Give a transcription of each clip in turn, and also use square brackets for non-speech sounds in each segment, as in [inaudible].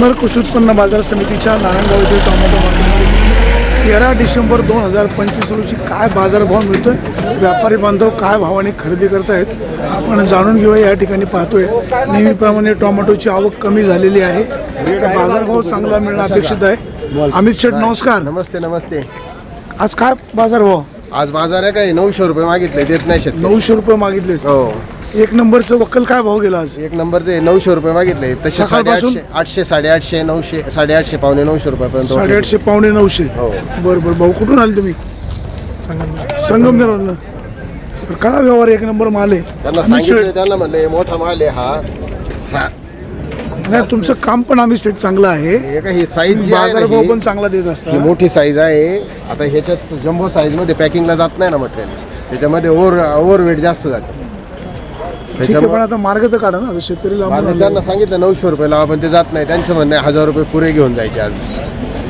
जुन्नर कृषी उत्पन्न बाजार समितीच्या नारायणगाव येथील टोमॅटो मार्केटमध्ये तेरा डिसेंबर दोन हजार पंचवीस रोजी काय बाजारभाव मिळतोय व्यापारी बांधव काय भावाने खरेदी करतायत आपण जाणून घेऊया. या ठिकाणी पाहतोय नेहमीप्रमाणे टोमॅटोची आवक कमी झालेली आहे. बाजारभाव चांगला मिळणं अपेक्षित आहे. अमित शेठ नमस्कार. नमस्ते नमस्ते. आज काय बाजारभाव? आज बाजार आहे काय नऊशे रुपये मागितले देत नाही शेतकरी. नऊशे रुपये मागितले? हो. एक नंबरचं वक्कल काय भाव गेला आज? एक नंबरचे नऊशे रुपये मागितले. तसे सकाळपासून? साडेआठशे आठशे साडेआठशे नऊशे साडेआठशे पावणे नऊशे रुपयापर्यंत साडेआठशे पावणे नऊशे. हो. बरं बरं. भाऊ कुठून आले तुम्ही? संगमनेरवरनं तर करा व्यवहार एक नंबर माल आहे. त्यांना अमित सांगितलं त्यांना म्हणले मोठा माल आहे हा. हा. नाही तुमचं काम पण आम्ही स्टेट चांगलं आहे. हे काय ही साईज जी आहे ना बाजारभाव ही- पण चांगला देत ही असतात मोठी साईज आहे. आता ह्याच्यात जम्बो साईजमध्ये पॅकिंगला जात नाही ना मटेरियल त्याच्यामध्ये ओव्हर ओव्हर वेट जास्त जाते. ठीक आहे पण त्याच्यामुळे आता मार्ग तर काढा ना. आता शेतकरी लांबून. त्यांना सांगितलं नऊशे रुपये लावा पण ते जात नाही. त्यांचं म्हणणं आहे हजार रुपये पुरे घेऊन जायचे आज.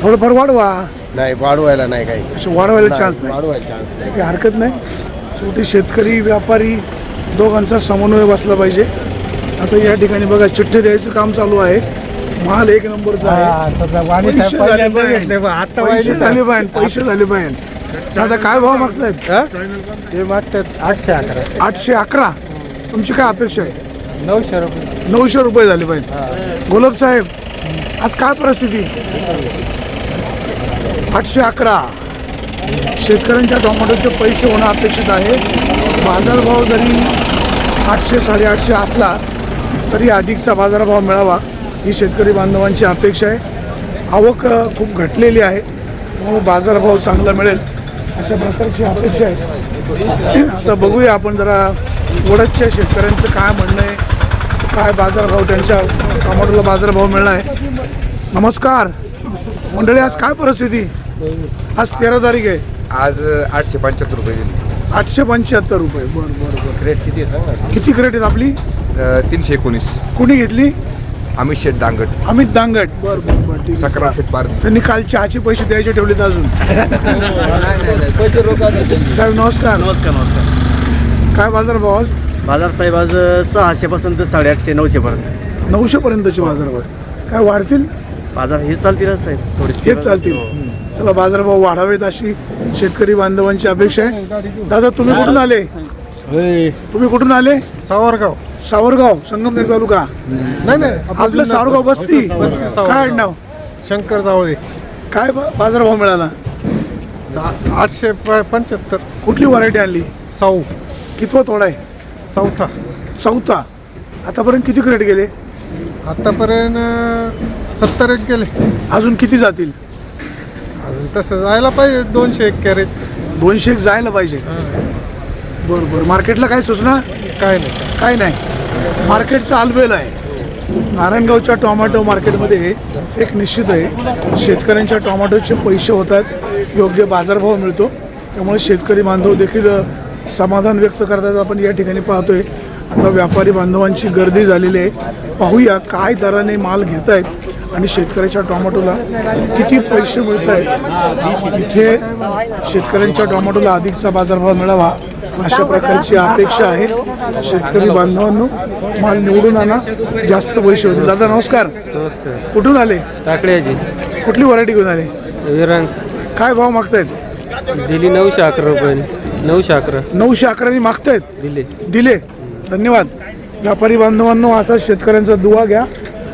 थोडंफार वाढवा. नाही वाढवायला नाही काही. असे वाढवायला चान्स नाही. वाढवायला चान्स नाही. काही हरकत नाही. शेवटी शेतकरी व्यापारी दोघांचा समन्वय बसला पाहिजे. आता या ठिकाणी बघा चिठ्ठे द्यायचं काम चालू आहे. माल एक नंबरचा आहे. पैसे झाले पाहिजे. पैसे झाले पाहिजे पैसे झाले पाहिजे आता काय भाव मागतायत? ते मागतात आठशे अकरा. आठशे अकरा? तुमची काय अपेक्षा आहे? नऊशे रुपये. नऊशे रुपये झाले पाहिजे गुलाब साहेब आज काय परिस्थिती? आठशे अकरा. शेतकऱ्यांच्या टोमॅटोचे पैसे होणं अपेक्षित आहे. बाजारभाव जरी आठशे साडेआठशे असला तरी अधिकचा बाजारभाव मिळावा ही शेतकरी बांधवांची अपेक्षा आहे. आवक खूप घटलेली आहे. त्यामुळे बाजारभाव चांगला मिळेल अशा प्रकारची अपेक्षा आहे. आता बघूया आपण जरा वडदच्या शेतकऱ्यांचं काय म्हणणं आहे काय बाजारभाव त्यांच्या टोमॅटोला बाजारभाव मिळणार आहे. नमस्कार. मंडळी आज काय परिस्थिती? आज तेरा तारीख आहे. आज आठशे पंच्याहत्तर रुपये दिले. आठशे पंच्याहत्तर रुपये. बरं बरं बरं. रेट किती आहे. किती क्रेट आहेत आपली? तीनशे एकोणीस. कुणी घेतली? अमित शेठ डांगट अमित दांगट. बरं बरं बरं ठीक आहे. सकरा शेठ बार त्यांनी काल चहाचे पैसे द्यायचे ठेवलेत अजून. [laughs] साहेब नमस्कार. नमस्कार नमस्कार. काय बाजारभाव आज? बाजार साहेब आज सहाशे पासून तर साडेआठशे नऊशे पर्यंत. नऊशे पर्यंतचे बाजारभाव काय वाढतील? बाजार हे चालतीलच साहेब थोडी हेच चालतील. चला बाजारभाव वाढावेत अशी शेतकरी बांधवांची अपेक्षा आहे. दादा तुम्ही कुठून आले? तुम्ही कुठून आले? सावरगाव. सावरगाव संगमनेर तालुका. नाही नाही आपलं सावरगाव बस्ती. काय नाव? शंकर जावळे. काय बा- बाजारभाव मिळाला? आठशे प- पंच्याहत्तर. कुठली व्हरायटी आणली? साऊ. कितवा तोडा आहे? चौथा. चौथा. आतापर्यंत किती क्रेट गेले? आतापर्यंत सत्तर एक गेले. अजून किती जातील? अजून तसं जायला पाहिजे दोनशे एक कॅरेट दोनशे जायला पाहिजे. बरं बरं. मार्केटला काय सूचना? काय नाही. काय नाही. मार्केटचा आलबेल आहे. नारायणगावच्या टोमॅटो मार्केटमध्ये एक निश्चित आहे. शेतकऱ्यांच्या टोमॅटोचे पैसे होतात योग्य बाजारभाव मिळतो. त्यामुळे शेतकरी बांधव देखील समाधान व्यक्त करतात. आपण या ठिकाणी पाहतोय. आता व्यापारी बांधवांची गर्दी झालेली आहे. पाहूया काय दराने माल घेत आहेत आणि शेतकऱ्याच्या टोमॅटोला किती पैसे मिळत आहेत इथे शेतकऱ्यांच्या टोमॅटोला अधिकचा बाजारभाव मिळावा. अशा प्रकारची अपेक्षा आहे. शेतकरी बांधवांनो माल निवडून आणा. जास्त पैसे होतील. दादा नमस्कार. कुठून आले? टाकड्याची कुठली व्हरायटी घेऊन आले? विरांग. काय भाव मागतायत? दिली नऊशे अकरा रुपये. नऊशे अकरा. नऊशे अकरानी मागतायत? दिले. दिले. धन्यवाद. व्यापारी बांधवांनो असा शेतकऱ्यांचा दुवा घ्या.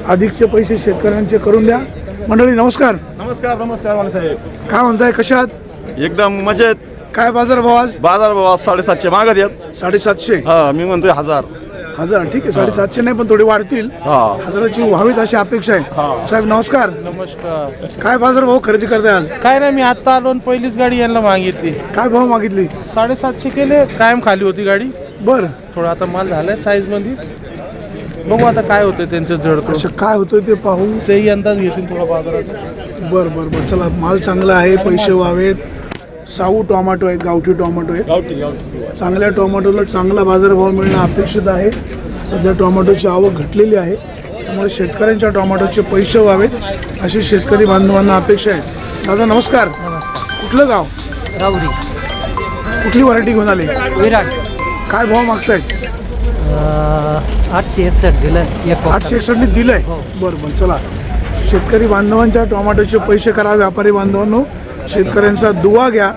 अधिकचे पैसे शेतकऱ्यांचे करून द्या. मंडळी नमस्कार. नमस्कार नमस्कार माणसाहेब काय म्हणताय? कशात एकदम मजेत. काय बाजार भाव आज? बाजार भाव आज साडेसातशे मागत येत साडेसातशे? हा मी म्हणतोय हजार. हजार ठीक आहे साडेसातशे नाही पण थोडी वाढतील. हा. हजाराची व्हावीत अशी अपेक्षा आहे. साहेब नमस्कार. नमस्कार. काय बाजार भाव खरेदी करताय आज? काय नाही मी आता आलो आणि पहिलीच गाडी यांना मागितली. काय भाव मागितली? साडेसातशे केले कायम खाली होती गाडी. बर. थोडा आता माल झालाय साईजमध्ये बघू आता काय होतं त्यांचं अच्छा काय होतं ते पाहू. तेही अंदाज घेतील थोडा बाजारात बर बर बर. चला माल चांगला आहे पैसे व्हावेत. साऊ टोमॅटो आहेत गावठी टोमॅटो आहेत. चांगल्या टोमॅटोला चांगला बाजारभाव मिळणं अपेक्षित आहे. सध्या टोमॅटोची आवक घटलेली आहे. त्यामुळे शेतकऱ्यांच्या टोमॅटोचे पैसे व्हावेत अशी शेतकरी बांधवांना अपेक्षा आहे दादा नमस्कार. कुठलं गाव? राऊरी कुठली व्हरायटी घेऊन आले? विराट. काय भाव मागतायत? आठशे एकसष्ट दिलं एक आठशे एकसष्टने दिलंय? बरं बरं चला. शेतकरी बांधवांच्या टोमॅटोचे पैसे करा व्यापारी बांधवांनो. शेतकऱ्यांचा दुवा घ्या.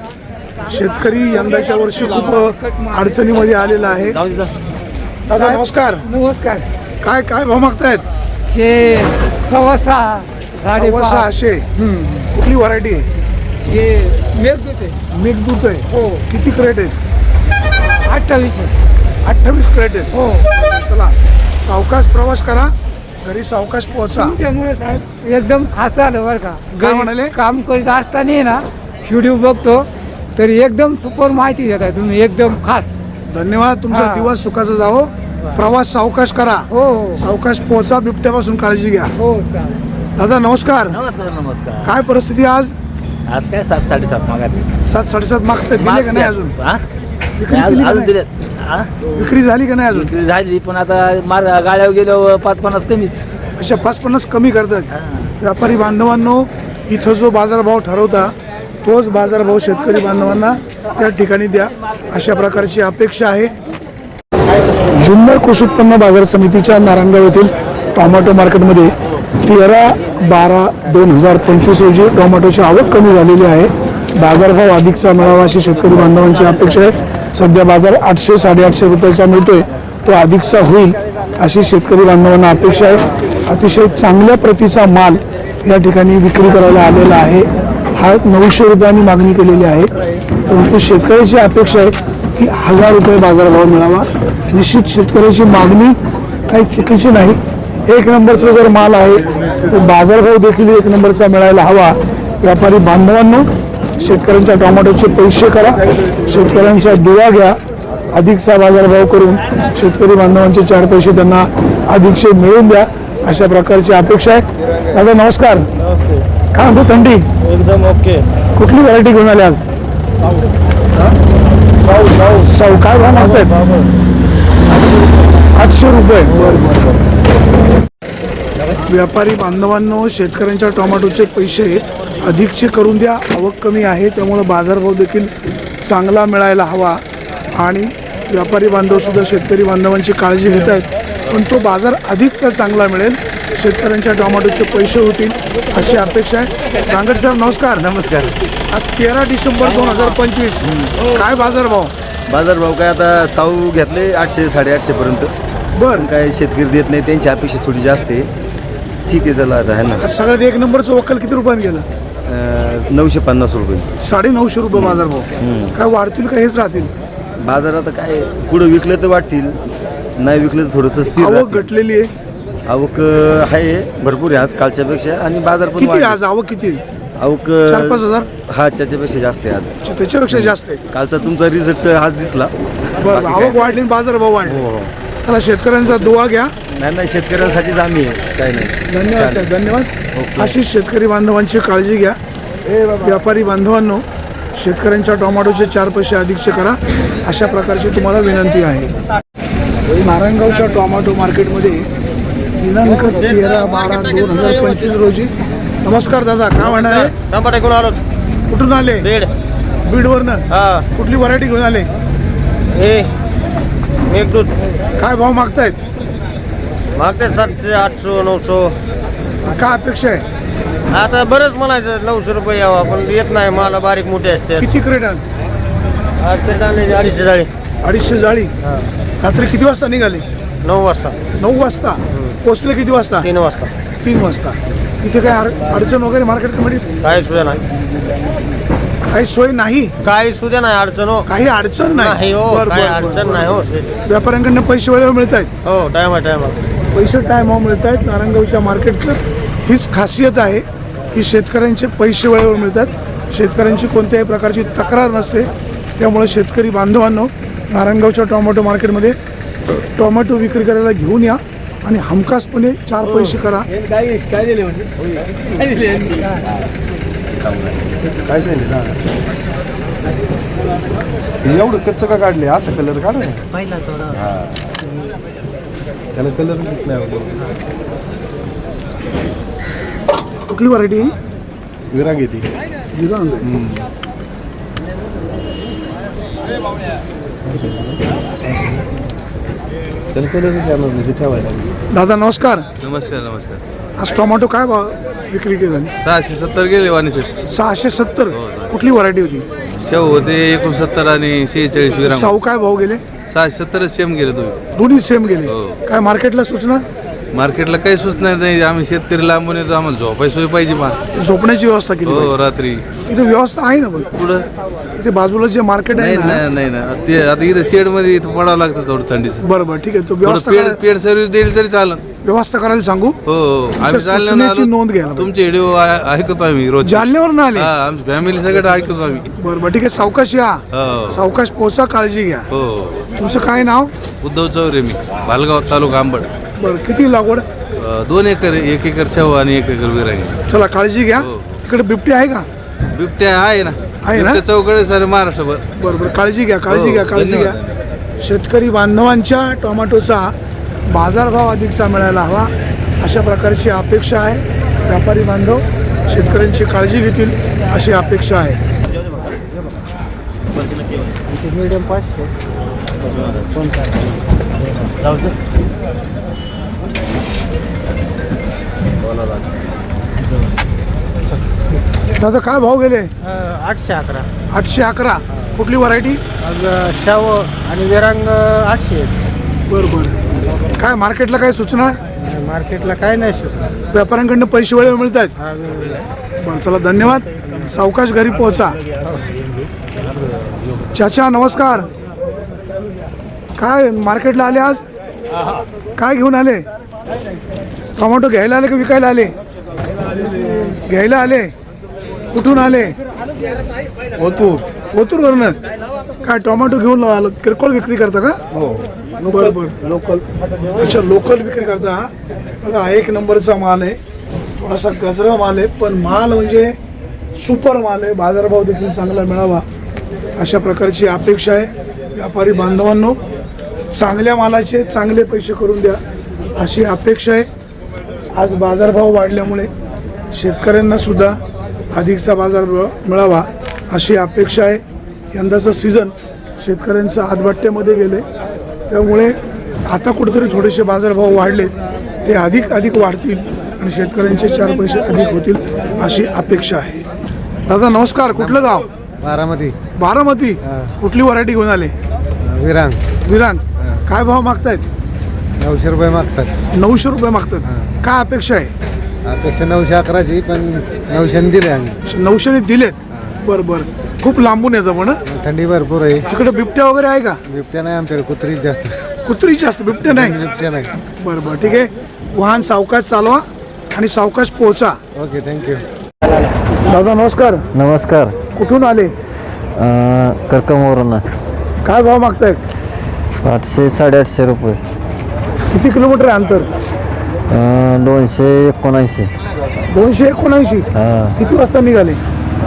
शेतकरी यंदाच्या वर्षी खूप अडचणीमध्ये आलेला आहे. दादा नमस्कार. नमस्कार. काय काय भाव मागतायत? हे सव्वा सहा सव्वा साडेपाच सहाशे कुठली व्हरायटी? आहे हे मेघदूत आहे. मेघदूत आहे. हो. किती क्रेट आहेत? अठ्ठावीसशे अठ्ठावीस क्रेट आहेत. हो. चला सावकाश प्रवास करा. घरी सावकाश पोहोचा. तुमच्यामुळे साहेब एकदम खास आलं बरं का. काय म्हणाले? काम करीत असताना ना व्हिडिओ बघतो तर एकदम सुपर माहिती देताय तुम्ही एकदम खास. धन्यवाद तुमचा हा. दिवस सुखाचा जावो. प्रवास सावकाश करा. हो हो. सावकाश पोहोचा बिबट्यापासून काळजी घ्या. हो चालेल. दादा नमस्कार. नमस्कार नमस्कार. काय परिस्थिती आज? आज काय सात साडेसात मागा सात साडेसात मागताय दिले का नाही अजून? का अजून नाही? दिलेत. विक्री झाली का नाही अजून? विक्री झाली पण आता मार गाड्यावर गेलो पाच पन्नास कमीच. अशा पाच पन्नास कमी करतात. व्यापारी बांधवांनो इथं जो बाजारभाव ठरवता तोच बाजारभाव शेतकरी बांधवांना त्या ठिकाणी द्या. अशा प्रकारची अपेक्षा आहे. जुन्नर कृषी उत्पन्न बाजार समितीच्या नारायणगाव येथील टोमॅटो मार्केटमध्ये तेरा बारा दोन हजार पंचवीस रोजी टोमॅटोची आवक कमी झालेली आहे. बाजारभाव अधिकचा मिळावा अशी शेतकरी बांधवांची अपेक्षा आहे. सध्या बाजार आठशे साडेआठशे रुपयाचा मिळतोय. तो अधिकचा होईल अशी शेतकरी बांधवांना अपेक्षा आहे. अतिशय चांगल्या प्रतीचा माल या ठिकाणी विक्री करायला आलेला आहे. हा नऊशे रुपयांनी मागणी केलेली आहे. परंतु शेतकऱ्याची अपेक्षा आहे की हजार रुपये बाजारभाव मिळावा. निश्चित शेतकऱ्याची मागणी काही चुकीची नाही. एक नंबरचा जर माल आहे तर बाजारभाव देखील एक नंबरचा मिळायला हवा. व्यापारी बांधवांनो शेतकऱ्यांच्या टोमॅटोचे पैसे करा शेतकऱ्यांचा दुवा घ्या अधिकचा बाजारभाव करून शेतकरी बांधवांचे चार पैसे त्यांना अधिकचे मिळवून द्या अशा प्रकारची अपेक्षा आहे. दादा नमस्कार. काय म्हणतो थंडी? एकदम ओके. कुठली व्हरायटी घेऊन आले आज? सौ काय भाव मागतायत? आठशे रुपये. बर. व्यापारी बांधवांनो शेतकऱ्यांच्या टोमॅटोचे पैसे अधिकचे करून द्या. आवक कमी आहे त्यामुळं बाजारभाव देखील चांगला मिळायला हवा. आणि व्यापारी बांधवसुद्धा शेतकरी बांधवांची काळजी घेत आहेत. पण तो बाजार अधिकचा चांगला मिळेल. शेतकऱ्यांच्या टोमॅटोचे पैसे होतील अशी अपेक्षा आहे. रांगड साहेब नमस्कार. नमस्कार. आज तेरा डिसेंबर दोन हजार पंचवीस. काय बाजारभाव? बाजारभाव काय आता साऊ घेतले आठशे साडेआठशे पर्यंत. बर. काय शेतकरी देत नाही त्यांची अपेक्षा थोडी जास्त आहे. ठीक आहे चला आता आहे ना? सगळ्यात एक नंबरचं वक्कल किती रुपयाने गेलं? अं, नऊशे पन्नास रुपये. साडे नऊशे रुपये बाजारभाव काय वाढतील का हेच राहतील? बाजार आता काय पुढं विकलं तर वाटतील नाही विकलं तर थोडंसं स्थिर आवक राहतील. घटलेली आहे. आवक अं, आहे भरपूर आहे आज कालच्या पेक्षा आणि बाजार पण किती वाढले. आज? आवक किती आहे? आवक चार पाच हजार? हा त्याच्यापेक्षा जास्त आहे आज. त्याच्यापेक्षा जास्त आहे. कालचा तुमचा रिझल्ट आज दिसला. बरं आवक वाढली आणि बाजारभाव वाढले. चला शेतकऱ्यांचा दुवा घ्या. नाही नाही शेतकऱ्यांसाठीच आम्ही आहे. काही नाही. धन्यवाद साहेब धन्यवाद. अशीच शेतकरी बांधवांची काळजी घ्या. व्यापारी बांधवांनो शेतकऱ्यांच्या टोमॅटोचे चार पैसे अधिकचे करा. अशा प्रकारची तुम्हाला विनंती आहे. नारायणगावच्या टोमॅटो मार्केटमध्ये दिनांक तेरा बारा दोन हजार पंचवीस रोजी. नमस्कार दादा. काय म्हणणार आहे? नंबर ऐकून आलो. कुठून आले? बीडवरनं. हा. कुठली व्हरायटी घेऊन आले? हे मेघदूत काय भाव मागतायत? मागते सातशे आठशे नऊशे. काय अपेक्षा आहे? आता बरंच म्हणायचं नऊशे रुपये यावा पण येत नाही मला बारीक मोठे असते. किती क्रेट आण अडीचशे जाळी अडीचशे जाळी रात्री किती वाजता निघाले? नऊ वाजता. नऊ वाजता? पोचले किती वाजता? तीन वाजता. तीन वाजता. इथे काय अड- अडचण वगैरे मार्केट कमिटीत काही सुद्धा नाही. काही सोय नाही. काही सुद्धा नाही अडचण हो. काही अडचण नाही. नाही हो बरं, काही बरं, बरं, अडचण बरं. नाही हो व्यापाऱ्यांकडनं पैसे वेळेवर मिळत आहेत. हो टाइम आहे पैसे टायमावर मिळत आहेत. नारायणगावच्या मार्केटचं हीच खासियत आहे की शेतकऱ्यांचे पैसे वेळेवर मिळतात शेतकऱ्यांची कोणत्याही प्रकारची तक्रार नसते. त्यामुळे शेतकरी बांधवांनो नारायणगावच्या टोमॅटो मार्केटमध्ये टोमॅटो विक्री करायला घेऊन या आणि हमखासपणे चार पैसे करा. काय म्हणजे सांगितलं एवढं कच्चं का काढले? असं कलर काढ पहिला थोडा त्याला कलर नाही कुठली व्हरायटी विराग येते. त्याला कलर ठेवायला. दादा नमस्कार. नमस्कार नमस्कार. आज टोमॅटो काय भाव? विक्री किती झाली सहाशे सत्तर गेले वाणी सेट सहाशे सत्तर? कुठली व्हरायटी होती? शेव होते एकोणसत्तर आणि शेहेचाळीस साऊ काय भाव गेले? सहाशे सत्तरच सेम गेले तुम्ही. दोन्ही सेम गेले. हो. काय मार्केटला सूचना? मार्केटला काही सुचणार नाही. आम्ही शेतकरी लांबून येतो. आम्हाला झोपाय सोय पाहिजे मा झोपण्याची व्यवस्था केली हो पाहिजे. रात्री. इथे व्यवस्था आहे ना पण पुढं इथे बाजूला जे मार्केट आहे नाही ना. नाही नाही ना ते आता इथं शेडमध्ये इथं पडावं लागतं थोडं थंडीचं. बरं बरं. ठीक आहे. तो थोडं व्यवस्था पेड करा- पेड सर्व्हिस दिली तरी चालेल व्यवस्था करायला सांगू? हो हो. आम्ही चाललो ना सूचनेची आलो, नोंद घ्यायला पाहिजे. तुमचे व्हिडिओ ऐकतो आम्ही रोज जालन्यावर ना आले. हा आमची फॅमिली सगळं ऐकतो आम्ही. बरं बरं. ठीक आहे. सावकाश या. हो. सावकाश पोचा काळजी घ्या. हो. तुमचं काय नाव? उद्धव चौरे मी. भालगाव तालुका आंबड. बरं किती लागवड? अं, दोन एकर एक एकर शेव आणि एक एकर विरांगी चला काळजी घ्या. हो. तिकडे बिबटी आहे का? बिबट्या आहे ना. आहे ना? बिबट्या चौकडे सारे महाराष्ट्रभर. बरं बरं काळजी घ्या काळजी हो, घ्या काळजी घ्या. शेतकरी बांधवांच्या टोमॅटोचा बाजारभाव अधिकचा मिळायला हवा. अशा प्रकारची अपेक्षा आहे. व्यापारी बांधव शेतकऱ्यांची काळजी घेतील अशी अपेक्षा आहे. दादा काय भाव गेले? आठशे अकरा. आठशे अकरा. कुठली व्हरायटी? शाव आणि विरांग आठशे. बरं बरं. काय मार्केटला काय सूचना? मार्केटला काय नाही सुचणार. व्यापाऱ्यांकडनं पैसे वेळेवर मिळत आहेत? बरं चला धन्यवाद. सावकाश घरी पोहोचा. चाचा नमस्कार. काय मार्केटला आले आज? काय घेऊन आले? टोमॅटो घ्यायला आले का विकायला आले? घ्यायला आले. कुठून आले? ओतूर. ओतूरवरनं? काय टोमॅटो घेऊन आलं किरकोळ विक्री करता का? हो. बरं बरं लोकल. अच्छा लोकल विक्री करता. बघा एक नंबरचा माल आहे. थोडासा गजरा माल आहे पण माल म्हणजे सुपर माल आहे. बाजारभाव देखील चांगला मिळावा अशा प्रकारची अपेक्षा आहे. व्यापारी बांधवांनो चांगल्या मालाचे चांगले पैसे करून द्या अशी अपेक्षा आहे. आज बाजारभाव वाढल्यामुळे शेतकऱ्यांना सुद्धा अधिकचा बाजार मिळावा अशी अपेक्षा आहे. यंदाचं सीझन शेतकऱ्यांचं हातबट्ट्यामध्ये गेले. त्यामुळे आता कुठेतरी थोडेसे बाजारभाव वाढलेत. ते अधिक अधिक वाढतील आणि शेतकऱ्यांचे चार पैसे अधिक होतील अशी अपेक्षा आहे. दादा नमस्कार. कुठलं गाव? बारामती. बारामती. कुठली व्हरायटी घेऊन आले? विरांग. विरांग. काय भाव मागतायत? नऊशे रुपये मागतात. नऊशे रुपये मागतात. काय अपेक्षा आहे? अपेक्षा नऊशे अकराची पण नऊशे दिले आम्ही. नऊशेने दिलेत? बरं बरं. खूप लांबून येतं पण हं? थंडी भरपूर आहे. तिकडे बिबट्या वगैरे आहे का? बिबट्या नाही आमच्याकडे कुत्रीच जास्त. कुत्री जास्त बिबट्या नाही? बिबट्या नाही. बरं बरं. ठीक आहे. वाहन सावकाश चालवा आणि सावकाश पोहोचा. ओके थँक्यू दादा नमस्कार. नमस्कार. कुठून आले? कर्कमवरून. काय भाव मागतायत आठशे साडेआठशे रुपये. किती किलोमीटर आहे अंतर? अं, दोनशे एकोणऐंशी. दोनशे एकोणऐंशी? हां. किती वाजता निघाले?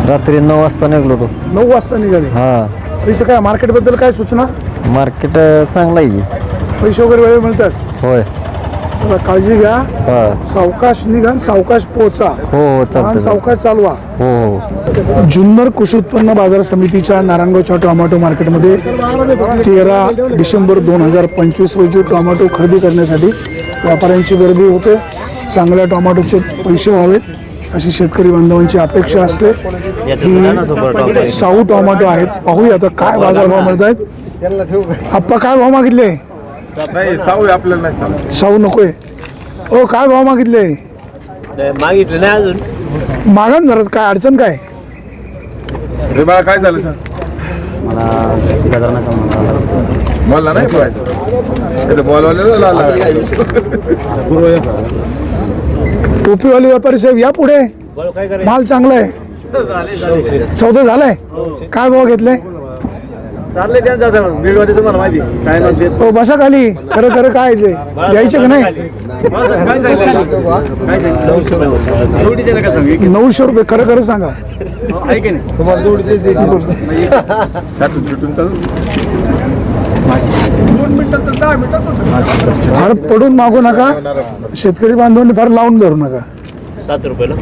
रात्री नऊ वाजता निघलो तो. नऊ वाजता निघाले. हां. तर इथं काय मार्केटबद्दल काय सूचना? मार्केट चांगलं आहे. पैसे वगैरे वेळ मिळतात? होय. चला काळजी घ्या. हां. सावकाश निघा आणि सावकाश पोहोचा. हो हो वाहन चालतं सावकाश चालवा. हो हो. जुन्नर कृषी उत्पन्न बाजार समितीच्या नारायणगावच्या टोमॅटो मार्केटमध्ये तेरा डिसेंबर दोन हजार पंचवीस रोजी टोमॅटो खरेदी करण्यासाठी व्यापाऱ्यांची गर्दी होते. चांगल्या टोमॅटोचे पैसे व्हावेत अशी शेतकरी बांधवांची अपेक्षा असते. की साऊ टोमॅटो आहेत. पाहूया आता काय बाजारभाव मिळत आहेत आप्पा काय भाव मागितले? नाही साऊ आपल्याला नाही सांग साऊ नकोय. ओ काय भाव मागितले? मागितलं नाही अजून. मागा ना जरा काय अडचण काय? रे बाळा काय झालं सांग. मला नाही बोलायचं. बॉलवाल्याला टोपीवाले व्यापारी साहेब या पुढे. माल चांगला आहे. चौदा झालाय? काय भाव घेतलाय चाललंय त्यांचं आता. बीडमध्ये तुम्हाला माहिती काय म्हणते? हो बसा खाली खरं खरं काय ते? द्यायचे का नाही? काय सांगितलं नऊशे रुपये. खरं खरं सांगा. आहे की नाही तुम्हाला जोडीचे छाटून छुटून चालू फार पडून मागू नका. शेतकरी बांधवांनी फार लावून धरू नका. सात रुपयाला.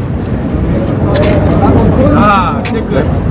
बोलायचं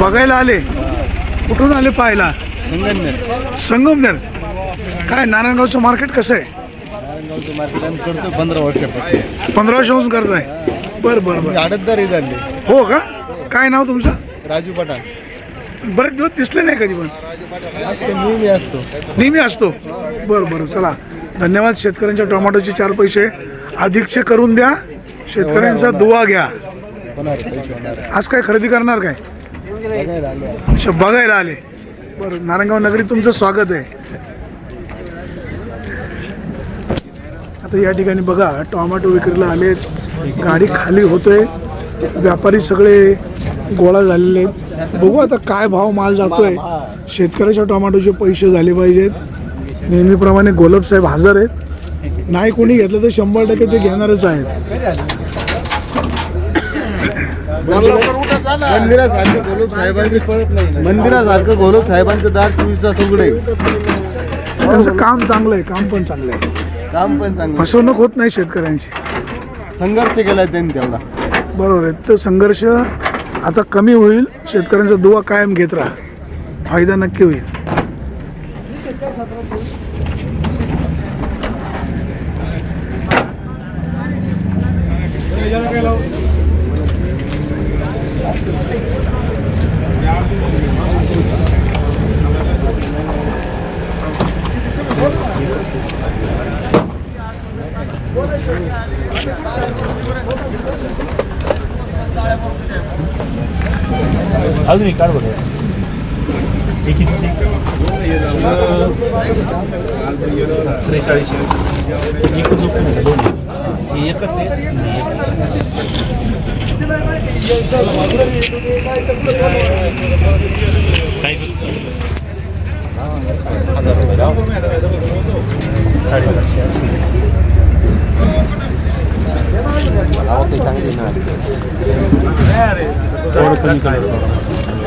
बघायला आले कुठून आले पाहायला? संगमनेर. काय नारायणगावचं मार्केट कसं आहे? पंधरा वर्षापासून. पंधरा वर्षापासून करत आहे. बरं बरं बरं. आडतदारी झाली. हो का? काय नाव तुमचं? राजू पठाण. बरेच दिवस दिसले नाही कधी पण. नेहमी असतो. नेहमी असतो. बरं बरं. चला. धन्यवाद. शेतकऱ्यांच्या टोमॅटोचे चार पैसे. अधिकचे करून द्या. शेतकऱ्यांचा दुवा घ्या. आज काय खरेदी करणार काय? अच्छा बघायला आले. बरं नारायणगाव नगरीत तुमचं स्वागत आहे. आता या ठिकाणी बघा टोमॅटो विक्रीला आलेच गाडी खाली होतोय. व्यापारी सगळे गोळा झालेले आहेत. बघू आता काय भाव माल जातोय. शेतकऱ्याच्या टोमॅटोचे पैसे झाले पाहिजेत. नेहमीप्रमाणे गोलबसाहेब हजर आहेत. नाही कोणी घेतलं तर शंभर टक्के ते घेणारच आहेत. मंदिरासारखं गोलोब साहेबांचे पळत नाही मंदिरासारखं गोलोब साहेबांचं दार चोवीस तास उघडे त्यांचं काम चांगलं आहे काम पण चांगलं आहे. काम पण चांगलं फसवणूक होत नाही शेतकऱ्यांची. संघर्ष केलाय त्यांनी तेवढा. बरोबर आहे. तर संघर्ष आता कमी होईल शेतकऱ्यांचा दुवा कायम घेत राहा. फायदा नक्की होईल. अजून एक काढ बघा एक त्रेचाळीस. एकच रुपये दोन हे एकच आहे? हजार मला साडेसातशे चांगली ना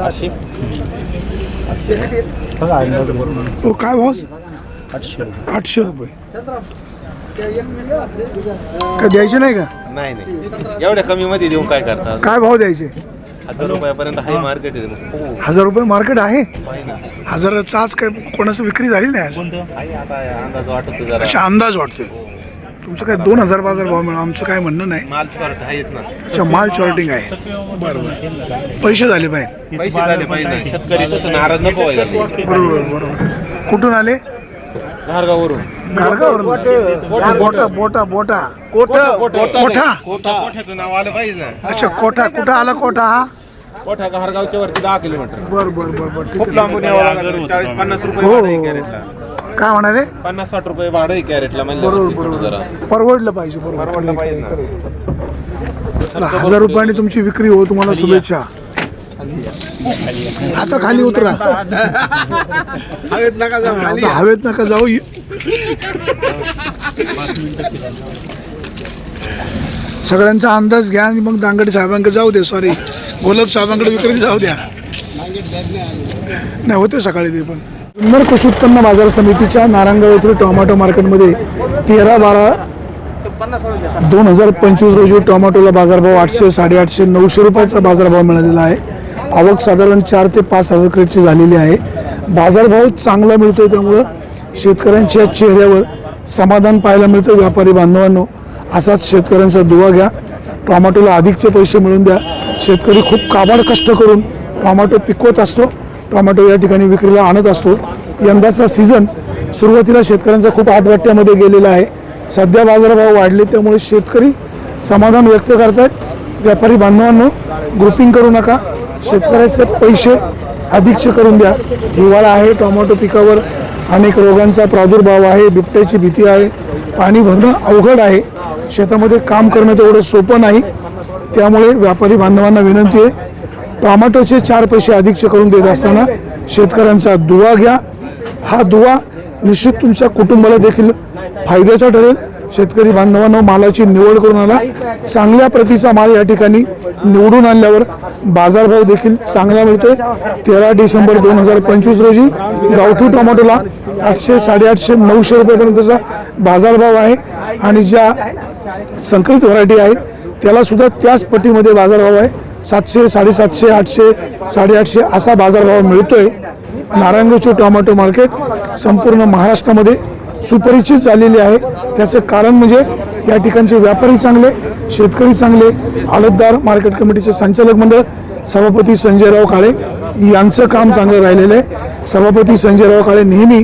आठशे तो काय भाव? आठशे रुपये. काय द्यायचे नाही का? नाही नाही. एवढ्या कमी मध्ये देऊन काय करता काय भाव द्यायचे? हजार रुपयापर्यंत हाय मार्केट आहे. हजार रुपये मार्केट आहे? हजाराचा आज काय कोणाचं विक्री झाली नाही आज? हाय आता अंदाज वाटतो जरा. अच्छा अंदाज वाटतोय. तुमचं काय दोन हजार बाजार भाव मिळा आमचं काय म्हणणं नाही. माल शॉर्ट आहेच ना. अच्छा माल शॉर्टिंग आहे. बरं बरं. पैसे झाले पाहिजे पैसे झाले पाहिजे शेतकरी तसं नाराज नको व्हायला बरोबर बरोबर. कुठून आले? घारगावरून गारगावर बोटा बोटा बोटा. कोठा? कोठ्याचं नाव आलं पाहिजे ना अच्छा कोठा कुठं आला कोठा हा? कोठा घारगावच्या वरती दहा किलोमीटर. बर बर बर बर. ठीक खूप आहे लांबून यावं लागलं. चाळीस पन्नास रुपये हो, हो. कॅरेटला. काय म्हणाले? पन्नास साठ रुपये भाडं आहे कॅरेटला बरोबर जरा बरोबर. परवडलं पाहिजे बरोबर. परवडलं पाहिजे आहे. चला हजार रुपयाने तुमची विक्री हो तुम्हाला शुभेच्छा. आता खाली उतरा. हवेत नका जाऊ आता हवेत नका जाऊ. सगळ्यांचा अंदाज घ्या आणि मग दांगडे साहेबांकडे जाऊ दे सॉरी गोलब साहेबांकडे विक्री जाऊ द्या. नाही होते सकाळी ते पण. जुन्नर कृषी उत्पन्न बाजार समितीच्या नारायणगाव येथील टोमॅटो मार्केटमध्ये तेरा बारा दोन हजार पंचवीस रोजी टोमॅटोला बाजारभाव आठशे साडेआठशे नऊशे रुपयाचा बाजारभाव मिळालेला आहे. आवक साधारण चार ते पाच हजार क्रेटची झालेली आहे. बाजारभाव चांगला मिळतोय त्यामुळं शेतकऱ्यांच्या चेहऱ्यावर समाधान पाहायला मिळतं व्यापारी बांधवांनो. असाच शेतकऱ्यांचा दुवा घ्या. टोमॅटोला अधिकचे पैसे मिळून द्या. शेतकरी खूप काबाड कष्ट करून टोमॅटो पिकवत असतो. टोमॅटो या ठिकाणी विक्रीला आणत असतो. यंदाचा सीझन सुरुवातीला शेतकऱ्यांचा खूप आठवट्ट्यामध्ये गेलेला आहे. सध्या बाजारभाव वाढले त्यामुळे शेतकरी समाधान व्यक्त करतात व्यापारी बांधवांनो ग्रुपिंग करू नका. शेतकऱ्याचे पैसे अधिकचे करून द्या. हिवाळा आहे टोमॅटो पिकावर अनेक रोगांचा प्रादुर्भाव आहे बिबट्याची भीती आहे पाणी भरणं अवघड आहे. शेतामध्ये काम करणं तेवढं सोपं नाही. त्यामुळे व्यापारी बांधवांना विनंती आहे टोमॅटोचे चार पैसे अधिकचे करून देत असताना शेतकऱ्यांचा दुवा घ्या. हा दुवा निश्चित तुमच्या कुटुंबाला देखील फायद्याचा ठरेल. शेतकरी बांधवांनो मालाची निवड करून आला चांगल्या प्रतीचा माल या ठिकाणी निवडून आणल्यावर बाजारभाव देखील चांगला मिळतोय. तेरा डिसेंबर दोन हजार पंचवीस रोजी गावठी टोमॅटोला आठशे साडेआठशे नऊशे रुपयेपर्यंतचा बाजारभाव आहे. आणि ज्या संकरित व्हरायटी आहेत त्याला सुद्धा त्याच पटीमध्ये बाजारभाव आहे. सातशे साडेसातशे आठशे साडेआठशे असा बाजारभाव मिळतो आहे नारायणगावचे टोमॅटो मार्केट संपूर्ण महाराष्ट्रामध्ये सुपरिचित झालेले आहे. त्याचं कारण म्हणजे या ठिकाणचे व्यापारी चांगले शेतकरी चांगले आडतदार मार्केट कमिटीचे संचालक मंडळ सभापती संजयराव काळे यांचं काम चांगलं राहिलेलं आहे. सभापती संजयराव काळे नेहमी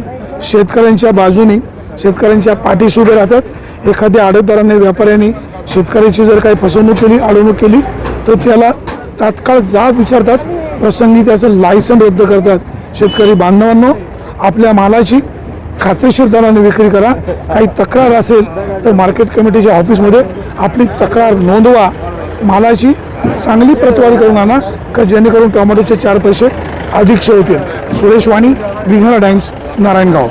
शेतकऱ्यांच्या बाजूने शेतकऱ्यांच्या पाठीशी उभे राहतात. एखाद्या आडतदाराने व्यापाऱ्यांनी शेतकऱ्याची जर काही फसवणूक केली अडवणूक केली तर त्याला तात्काळ जाब विचारतात. प्रसंगी त्याचं लायसन रद्द करतात. शेतकरी बांधवांनो आपल्या मालाची खात्रीशीर दराने विक्री करा. काही तक्रार असेल तर मार्केट कमिटीच्या ऑफिसमध्ये आपली तक्रार नोंदवा. मालाची चांगली प्रतवारी करून आणा का जेणेकरून टोमॅटोचे चार पैसे अधिकचे होतील सुरेश वाणी विघ्न टाइम्स नारायणगाव.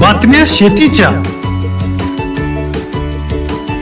बातम्या शेतीच्या.